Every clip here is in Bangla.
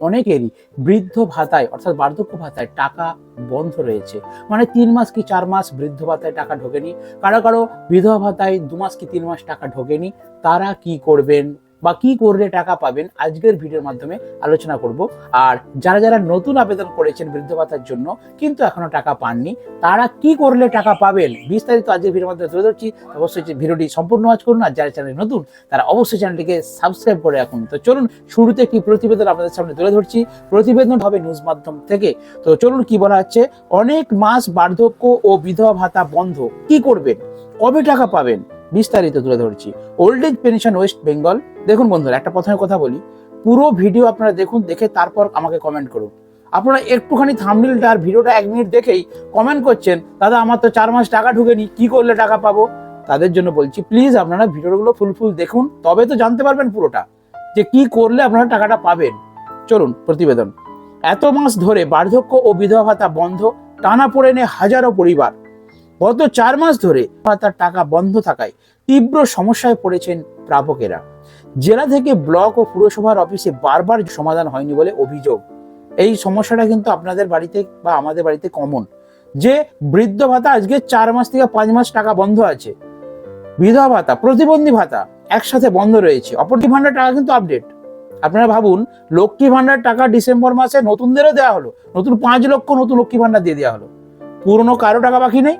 অনেকেরই বৃদ্ধ ভাতায়, অর্থাৎ বার্ধক্য ভাতায় টাকা বন্ধ রয়েছে। মানে তিন মাস কি চার মাস বৃদ্ধ ভাতায় টাকা ঢোকেনি? কারও কারও বিধবা ভাতায় দু মাস কি তিন মাস টাকা ঢোকেনি? তারা কি করবেন? বা কি করলে টাকা পাবেন আজকের ভিডিওর মাধ্যমে আলোচনা করব। আর যারা যারা নতুন আবেদন করেছেন বৃদ্ধ ভাতার জন্য, কিন্তু এখনও টাকা পাননি, তারা কি করলে টাকা পাবেন? বিস্তারিত আজকের ভিডিওর মাধ্যমে তুলে ধরছি। অবশ্যই ভিডিওটি সম্পূর্ণ ওয়াচ করুন, আর যারা চ্যানেল নতুন, তারা অবশ্যই চ্যানেলটিকে সাবস্ক্রাইব করে রাখুন। তো চলুন, শুরুতে একটি প্রতিবেদন আপনাদের সামনে তুলে ধরছি। প্রতিবেদন হবে নিউজ মাধ্যম থেকে। তো চলুন, কি বলা হচ্ছে? অনেক মাস বার্ধক্য ও বিধবা ভাতা বন্ধ, কি করবেন? কবে টাকা পাবেন? বিস্তারিত তুলে ধরছি। Old age pension West Bengal দেখুন বন্ধুরা, একটা প্রথমে কথা বলি। পুরো ভিডিও আপনারা দেখুন, দেখে তারপর আমাকে কমেন্ট করুন। আপনারা একটুখানি থামনিলটা আর ভিডিওটা এক মিনিট দেখেই কমেন্ট করছেন, দাদা, আমার তো চার মাস টাকা ঢুকেনি, কি করলে টাকা পাবো? তাদের জন্য বলছি প্লিজ আপনারা ভিডিওগুলো ফুল ফুল দেখুন, তবে তো জানতে পারবেন পুরোটা, যে কি করলে আপনারা টাকাটা পাবেন? চলুন, প্রতিবেদন। এত মাস ধরে বার্ধক্য ও বিধবা ভাতা বন্ধ, টানা পড়ে হাজারো পরিবার গত চার মাস ধরে ভাতার টাকা বন্ধ থাকায় তীব্র সমস্যায় পড়েছেন প্রাপকেরা। জেলা থেকে ব্লক ও পুরসভার অফিসে বারবার সমাধান হয়নি বলে অভিযোগ। এই সমস্যাটা কিন্তু আপনাদের বাড়িতে বা আমাদের বাড়িতে কমন যে বৃদ্ধ ভাতা আজকে চার মাস থেকে পাঁচ মাস টাকা বন্ধ আছে। বিধবা ভাতা, প্রতিবন্ধী ভাতা একসাথে বন্ধ রয়েছে। অপরটি ভান্ডার টাকা কিন্তু আপডেট আপনারা ভাবুন, লক্ষ্মী ভান্ডার টাকা ডিসেম্বর মাসে নতুনদেরও দেওয়া হলো। নতুন পাঁচ লক্ষ নতুন লক্ষ্মী ভান্ডার দিয়ে দেওয়া হলো। পুরনো কারও টাকা বাকি নেই।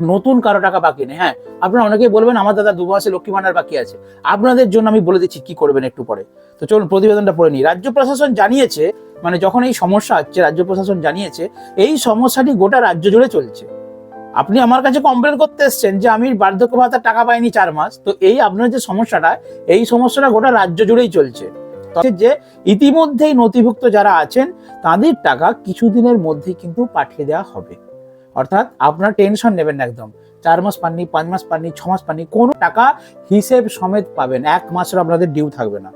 নতুন কারও টাকা বাকি নেই হ্যাঁ। আপনারা অনেকেই বলবেন, আমার দাদা দু মাসে লক্ষ্মী ভান্ডার বাকি আছে। আপনাদের জন্য আমি বলে দিচ্ছি কি করবেন একটু পরে। তো চলুন, প্রতিবেদনটা পড়ে নিই। রাজ্য প্রশাসন জানিয়েছে মানে যখন এই সমস্যা হচ্ছে, রাজ্য প্রশাসন জানিয়েছে, এই সমস্যাটি গোটা রাজ্য জুড়ে চলছে। আপনি আমার কাছে কমপ্লেন করতে এসছেন যে আমি বার্ধক্য ভাতার টাকা পাইনি চার মাস। তো এই আপনার যে সমস্যাটা, এই সমস্যাটা গোটা রাজ্য জুড়েই চলছে। যে ইতিমধ্যেই নথিভুক্ত যারা আছেন, তাদের টাকা কিছুদিনের মধ্যেই কিন্তু পাঠিয়ে দেওয়া হবে। অর্থাৎ আপনার টেনশন নেবেন না একদম। চার মাস পাননি, পাঁচ মাস পাননি, ছ মাস পাননি, কোনো টাকা হিসেব সমেত পাবেন এক মাসের আপনাদের ডিউ থাকবে না।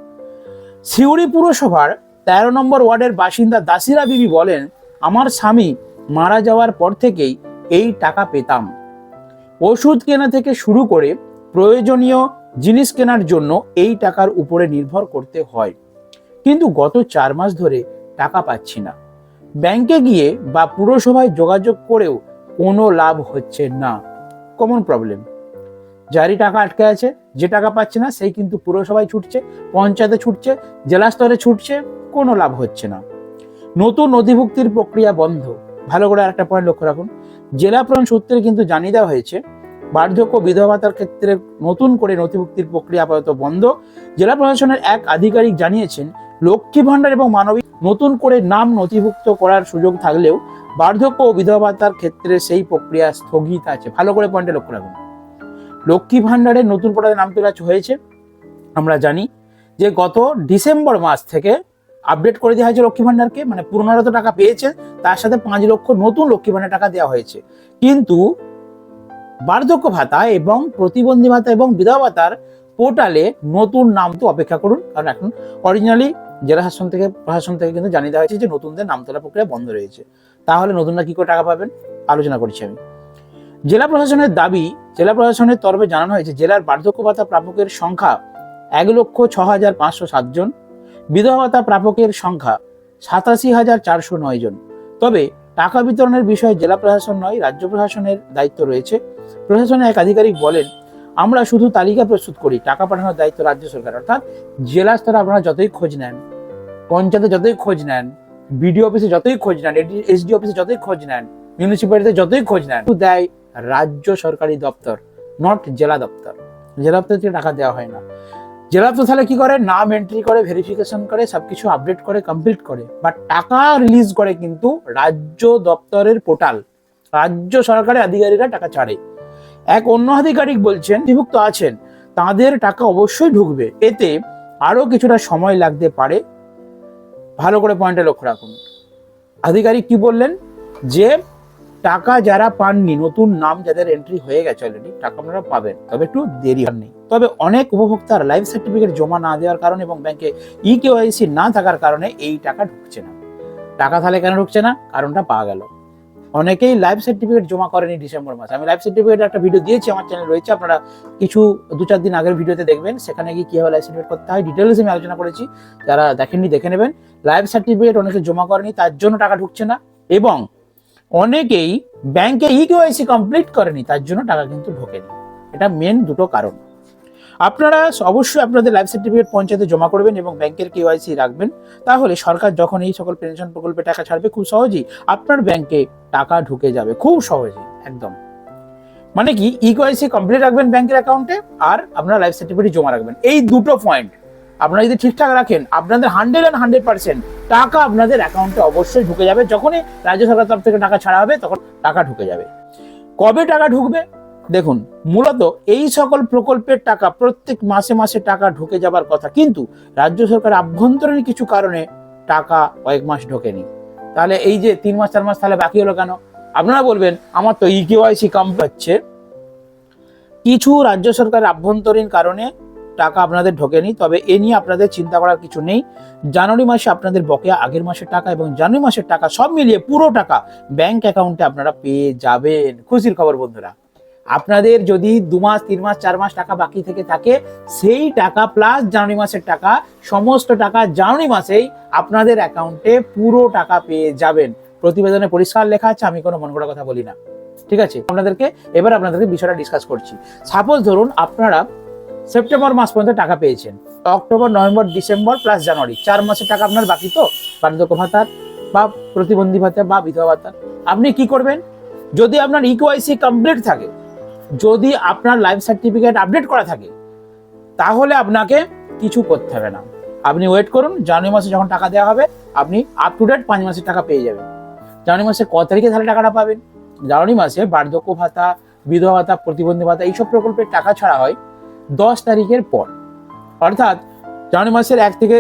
সিউড়ি পুরসভার তেরো নম্বর ওয়ার্ডের বাসিন্দা দাসিরা বিবি বলেন, আমার স্বামী মারা যাওয়ার পর থেকেই এই টাকা পেতাম। ওষুধ কেনা থেকে শুরু করে প্রয়োজনীয় জিনিস কেনার জন্য এই টাকার উপরে নির্ভর করতে হয়। কিন্তু গত চার মাস ধরে টাকা পাচ্ছি না। ব্যাংকে গিয়ে বা পুরসভায় যোগাযোগ করেও কোনো লাভ হচ্ছে না। কমন প্রবলেম যারই টাকা আটকে আছে, যে টাকা পাচ্ছে না, সেই কিন্তু পুরসভায় ছুটছে, পঞ্চায়েতে ছুটছে জেলা স্তরে ছুটছে, কোনো লাভ হচ্ছে না। নতুন নথিভুক্তির প্রক্রিয়া বন্ধ। ভালো করে একটা পয়েন্ট লক্ষ্য রাখুন। জেলা প্রশাসন সূত্রে কিন্তু জানিয়ে দেওয়া হয়েছে, বার্ধক্য বিধবা ভাতার ক্ষেত্রে নতুন করে নথিভুক্তির প্রক্রিয়া আপাতত বন্ধ। জেলা প্রশাসনের এক আধিকারিক জানিয়েছেন, লক্ষ্মী ভাণ্ডার এবং মানবিক নতুন করে নাম নথিভুক্ত করার সুযোগ থাকলেও বার্ধক্য ও বিধবা ভাতার ক্ষেত্রে সেই প্রক্রিয়া স্থগিত আছে। ভালো করে পয়েন্টে লক্ষ্য রাখুন। লক্ষ্মী ভাণ্ডারের নতুন করে নাম তোলা হয়েছে। আমরা জানি যে গত ডিসেম্বর মাস থেকে আপডেট করে দেওয়া হয়েছে লক্ষ্মী ভাণ্ডারকে মানে পুরোনোরা টাকা পেয়েছে, তার সাথে পাঁচ লক্ষ নতুন লক্ষ্মী ভাণ্ডার টাকা দেওয়া হয়েছে। কিন্তু বার্ধক্য ভাতা এবং প্রতিবন্ধী ভাতা এবং বিধবা ভাতার পোর্টালে নতুন নাম তো অপেক্ষা করুন, কারণ এখন অরিজিনালি জেলা শাসন থেকে, প্রশাসন থেকে কিন্তু জানিয়ে দেওয়া হয়েছে যে নতুনদের নাম তোলা প্রক্রিয়া বন্ধ রয়েছে। তাহলে নতুনরা কি করে টাকা পাবেন? আলোচনা করছি আমি। জেলা প্রশাসনের দাবি, জেলা প্রশাসনের তরফে জানানো হয়েছে, জেলার বার্ধক্য ভাতা প্রাপকের সংখ্যা এক লক্ষ ছ হাজার পাঁচশো সাতজন বিধবা ভাতা প্রাপকের সংখ্যা সাতাশি হাজার চারশো নয় জন। তবে টাকা বিতরণের বিষয়ে জেলা প্রশাসন নয়, রাজ্য প্রশাসনের দায়িত্ব রয়েছে। প্রশাসনের এক আধিকারিক বলেন আমরা শুধু তালিকা প্রস্তুত করি, টাকা পাঠানোর দায়িত্ব রাজ্য সরকার। অর্থাৎ জেলা স্তরে আপনারা যতই খোঁজ নেন, পঞ্চায়েতে যতই খোঁজ নেন, বিডিও অফিসে যতই খোঁজ নেন এসডি অফিসে যতই খোঁজ নেন মিউনিসিপ্যালিটিতে যতই খোঁজ নেন দেয় রাজ্য সরকারি দপ্তর নট জেলা দপ্তর। জেলা দপ্তর থেকে টাকা দেওয়া হয় না। জেলা দপ্তর তাহলে কি করে? নাম এন্ট্রি করে ভেরিফিকেশন করে, সবকিছু আপডেট করে কমপ্লিট করে। বাট টাকা রিলিজ করে কিন্তু রাজ্য দপ্তরের পোর্টাল রাজ্য সরকারের আধিকারিকরা টাকা ছাড়ে। এক অন্য আধিকারিক বলছেন বিভক্ত আছেন, তাদের টাকা অবশ্যই ঢুকবে। এতে আরও কিছুটা সময় লাগতে পারে। ভালো করে পয়েন্টে লক্ষ্য রাখুন। আধিকারিক কি বললেন? যে টাকা যারা পাননি, নতুন নাম যাদের এন্ট্রি হয়ে গেছে অলরেডি টাকা আপনারা পাবেন, তবে একটু দেরি নেই তবে অনেক উপভোক্তার লাইফ সার্টিফিকেট জমা না দেওয়ার কারণে এবং ব্যাংকে ই কেওয়াইসি না থাকার কারণে এই টাকা ঢুকছে না। টাকা তাহলে কেন ঢুকছে না? কারণটা পাওয়া গেল। অনেকেই লাইফ সার্টিফিকেট জমা করেনি ডিসেম্বর মাসে। আমি লাইফ সার্টিফিকেট একটা ভিডিও দিয়েছি, আমার চ্যানেল রয়েছে, আপনারা কিছু দু চার দিন আগের ভিডিওতে দেখবেন। সেখানে গিয়ে কীভাবে লাইফ সার্টিফিকেট করতে হয় ডিটেলস আমি আলোচনা করেছি, যারা দেখেননি দেখে নেবেন। লাইফ সার্টিফিকেট অনেকে জমা করেনি, তার জন্য টাকা ঢুকছে না। এবং অনেকেই ব্যাংকে ই কেওয়াইসি কমপ্লিট করেনি, তার জন্য টাকা কিন্তু ঢোকেনি। এটা মেন দুটো কারণ। আপনারা অবশ্যই আপনাদের লাইফ সার্টিফিকেট পঞ্চায়েতে জমা করবেন এবং ব্যাংকের কেওয়াইসি রাখবেন। তাহলে সরকার যখন এই সকল পেনশন প্রকল্পে টাকা ছাড়বে, খুব সহজেই আপনার ব্যাংকে টাকা ঢুকে যাবে, খুব সহজেই, একদম। মানে কি ইকোয়াইসি কমপ্লিট রাখবেন ব্যাংকের অ্যাকাউন্টে আর আপনার লাইফ সার্টিফিকেট জমা রাখবেন। এই দুটো পয়েন্ট আপনারা যদি ঠিকঠাক রাখেন, আপনাদের হান্ড্রেড অ্যান্ড হান্ড্রেড পার্সেন্ট টাকা আপনাদের অ্যাকাউন্টে অবশ্যই ঢুকে যাবে। যখনই রাজ্য সরকার তরফ থেকে টাকা ছাড়া হবে, তখন টাকা ঢুকে যাবে। কবে টাকা ঢুকবে? দেখুন, মূলত এই সকল প্রকল্পের টাকা প্রত্যেক মাসে মাসে টাকা ঢুকে যাবার কথা, কিন্তু রাজ্য সরকার আভ্যন্তরীণ কিছু কারণে টাকা কয়েক মাস ঢোকেনি। তাহলে এই যে তিন মাস, চার মাস তাহলে বাকি হলো কেন? আপনারা বলবেন, আমার তো ই কেওয়াইসি কম হচ্ছে। কিছু রাজ্য সরকারের আভ্যন্তরীণ কারণে টাকা আপনাদের ঢোকেনি, তবে এ নিয়ে আপনাদের চিন্তা করার কিছু নেই। জানুয়ারি মাসে আপনাদের বকেয়া, আগের মাসের টাকা এবং জানুয়ারি মাসের টাকা সব মিলিয়ে পুরো টাকা ব্যাংক অ্যাকাউন্টে আপনারা পেয়ে যাবেন। খুশির খবর বন্ধুরা। আপনাদের যদি দু মাস, তিন মাস, চার মাস টাকা বাকি থেকে থাকে, সেই টাকা প্লাস জানুয়ারি মাসের টাকা, সমস্ত টাকা জানুয়ারি মাসেই আপনাদের অ্যাকাউন্টে পুরো টাকা পেয়ে যাবেন। প্রতিবেদনে পরিষ্কার লেখা আছে, আমি কোনো মন করা কথা বলি না। ঠিক আছে? আপনাদেরকে এবার আপনাদেরকে বিষয়টা ডিসকাস করছি। সাপোজ ধরুন আপনারা সেপ্টেম্বর মাস পর্যন্ত টাকা পেয়েছেন। October November December plus January চার মাসের টাকা আপনার বাকি তো? বার্ধক্য ভাতার বা প্রতিবন্ধী ভাতা বা বিধবা ভাতা আপনি কি করবেন? যদি আপনার ইকোয়াইসি কমপ্লিট থাকে যদি আপনার লাইফ সার্টিফিকেট আপডেট করা থাকে, তাহলে আপনাকে কিছু করতে হবে না। আপনি ওয়েট করুন, জানুয়ারি মাসে যখন টাকা দেওয়া হবে, আপনি আপ টু ডেট পাঁচ মাসের টাকা পেয়ে যাবেন। জানুয়ারি মাসে ক তারিখে তাহলে টাকাটা পাবেন? জানুয়ারি মাসে বার্ধক্য ভাতা, বিধবা ভাতা, প্রতিবন্ধী ভাতা, এইসব প্রকল্পের টাকা ছাড়া হয় দশ তারিখের পর। অর্থাৎ জানুয়ারি মাসের এক থেকে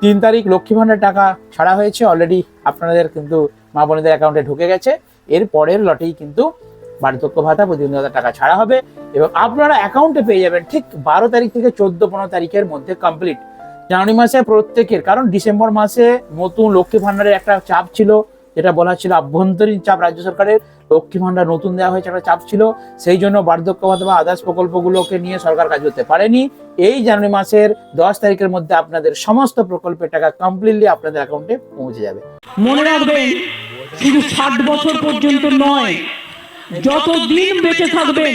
তিন তারিখ লক্ষ্মী ভাণ্ডার টাকা ছাড়া হয়েছে অলরেডি আপনাদের কিন্তু মা বোনেদের অ্যাকাউন্টে ঢুকে গেছে। এর পরের লটেই কিন্তু বার্ধক্য ভাতা প্রতিবন্ধী ভাতা টাকা ছাড়া হবে এবং আপনারা অ্যাকাউন্টে পেয়ে যাবেন ঠিক বারো তারিখ থেকে চোদ্দ পনেরো তারিখের মধ্যে কমপ্লিট জানুয়ারি মাসে প্রত্যেকের, কারণ ডিসেম্বর মাসে নতুন লক্ষ্মী ভাণ্ডারের একটা চাপ ছিল, যেটা বলা ছিল আভ্যন্তরীণ চাপ রাজ্য সরকারের লক্ষ্মী ভাণ্ডার নতুন দেওয়া হয়েছে একটা চাপ ছিল, সেই জন্য বার্ধক্য ভাতা বা আদার্স প্রকল্পগুলোকে নিয়ে সরকার কাজ করতে পারেনি। এই জানুয়ারি মাসের দশ তারিখের মধ্যে আপনাদের সমস্ত প্রকল্পের টাকা কমপ্লিটলি আপনাদের অ্যাকাউন্টে পৌঁছে যাবে। মনে রাখবেন, শুধু ষাট বছর পর্যন্ত নয় যত দিন বেঁচে থাকবেন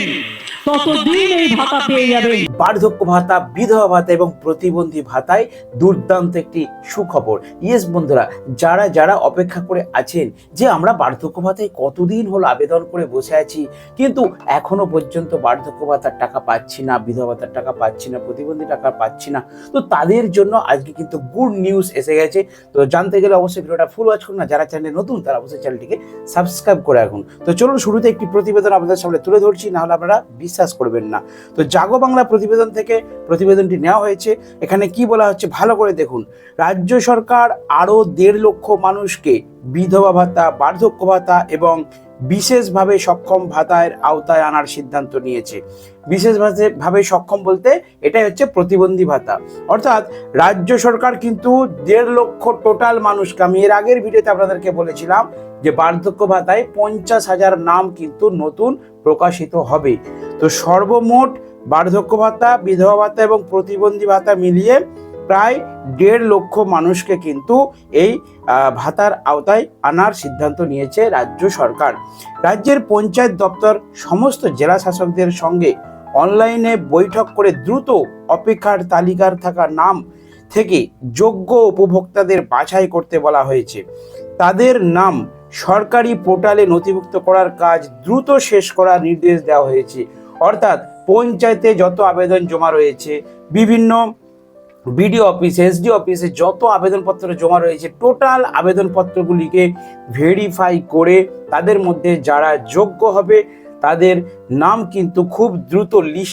ততদিন এই ভাতা পেয়ে যাবেন। বার্ধক্য ভাতা বিধবা ভাতা এবং প্রতিবন্ধী ভাতায় দুর্দান্ত একটি সুখবর। ইয়েস বন্ধুরা যারা যারা অপেক্ষা করে আছেন যে আমরা বার্ধক্য ভাতায় কতদিন হলো আবেদন করে বসে আছি কিন্তু এখনও পর্যন্ত বার্ধক্য ভাতার টাকা পাচ্ছি না বিধবা ভাতার টাকা পাচ্ছি না প্রতিবন্ধী টাকা পাচ্ছি না তো তাদের জন্য আজকে কিন্তু গুড নিউজ এসে গেছে। তো জানতে গেলে অবশ্যই ভিডিওটা ফুল ওয়াচ করুন না যারা চ্যানেলে নতুন তারা অবশ্যই চ্যানেলটিকে সাবস্ক্রাইব করে রাখুন। তো চলুন শুরুতে একটি প্রতিবেদন আপনাদের সামনে তুলে ধরছি না হলে আপনারা বিশ্বাস করবেন না। তো জাগো বাংলা প্রতিবেদন থেকে প্রতিবেদনটি নেওয়া হয়েছে। এখানে কি বলা হচ্ছে ভালো করে দেখুন। রাজ্য সরকার আরও দেড় লক্ষ মানুষকে বিধবা ভাতা, বার্ধক্য ভাতা এবং বিশেষভাবে সক্ষম ভাতার আওতায় আনার সিদ্ধান্ত নিয়েছে। বিশেষভাবে ভাবে সক্ষম বলতে এটাই হচ্ছে প্রতিবন্ধী ভাতা। অর্থাৎ রাজ্য সরকার কিন্তু দেড় লক্ষ টোটাল মানুষকে আমি এর আগের ভিডিওতে আপনাদেরকে বলেছিলাম যে বার্ধক্য ভাতায় পঞ্চাশ হাজার নাম কিন্তু নতুন প্রকাশিত হবে। তো সর্বমোট বার্ধক্য ভাতা, বিধবা ভাতা এবং প্রতিবন্ধী ভাতা মিলিয়ে প্রায় দেড় লক্ষ মানুষকে কিন্তু এই ভাতার আওতায় আনার সিদ্ধান্ত নিয়েছে রাজ্য সরকার। রাজ্যের পঞ্চায়েত দপ্তর সমস্ত জেলা শাসকদের সঙ্গে অনলাইনে বৈঠক করে দ্রুত অপেক্ষার তালিকার থাকা নাম থেকে যোগ্য উপভোক্তাদের বাছাই করতে বলা হয়েছে। তাদের নাম সরকারি পোর্টালে নথিভুক্ত করার কাজ দ্রুত শেষ করার নির্দেশ দেওয়া হয়েছে। অর্থাৎ পঞ্চায়েতে যত আবেদন জমা রয়েছে, বিভিন্ন বিডিও অফিস এসডি অফিসে যত আবেদনপত্র জমা রয়েছে, টোটাল আবেদনপত্রগুলিকে ভেরিফাই করে তাদের মধ্যে যারা যোগ্য হবে, তাদের নাম কিন্তু খুব দ্রুত লিস্ট